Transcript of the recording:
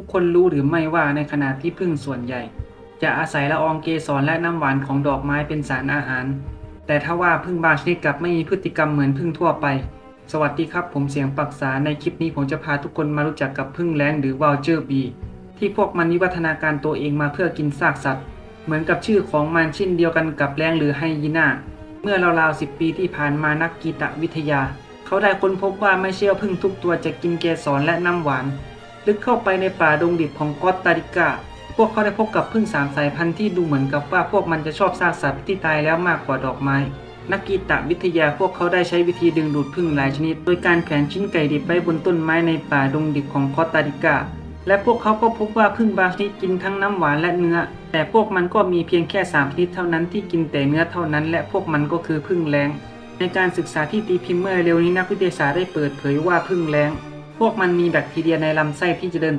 ทุกคนรู้หรือไม่ว่าในขณะที่พึ่งส่วนใหญ่ จะอาศัยละอองเกสรและน้ำหวานของดอกไม้เป็นสารอาหาร แต่ถ้าว่าพึ่งบางชนิดกลับไม่มีพฤติกรรมเหมือนพึ่งทั่วไป สวัสดีครับผมเสียงปรักษาในคลิปนี้ผมจะพาทุกคนมารู้จักกับพึ่งแล้งหรือว u ลเจอร์บีที่พวกมันวิวัฒนาการตัวเองมาเพื่อกินซากสัตว์ เหมือนกับชื่อของมันเช่นเดียวกันกับแล้งหรือไฮยีน่าเมื่อราวๆ10ปีที่ผ่านมานักกีตวิทยา เขาได้ค้นพบว่าไม่เชื่อพึ่งทุกตัวจะกินเกสรและน้ำหวาน ลึกเข้าไปในป่าดงดิบของกอสตาริกา พวกเขาได้พบกับพึ่งสามสายพันธุ์ที่ดูเหมือนกับว่าพวกมันจะชอบซากสัตว์ที่ตายแล้วมากกว่าดอกไม้ นักกีตวิทยาพวกเขาได้ใช้วิธีดึงดูดพึ่งหลายชนิด โดยการแขวนชิ้นไก่ดิบไว้บนต้นไม้ในป่าดงดิบของคอสตาริกา และพวกเขาก็พบว่าพึ่งบางชนิดกินทั้งน้ำหวานและเนื้อ แต่พวกมันก็มีเพียงแค่สามชนิดเท่านั้นที่กินแต่เนื้อเท่านั้น และพวกมันก็คือพึ่งแรงในการศึกษาที่ตีพิมพ์เมื่อเร็วนี้นักวิทยาศาสตร์ได้เปิดเผยว่าพึ่งแรง พวกมันมีแบคทีเรียในลำไส้ที่จะเดินเติบ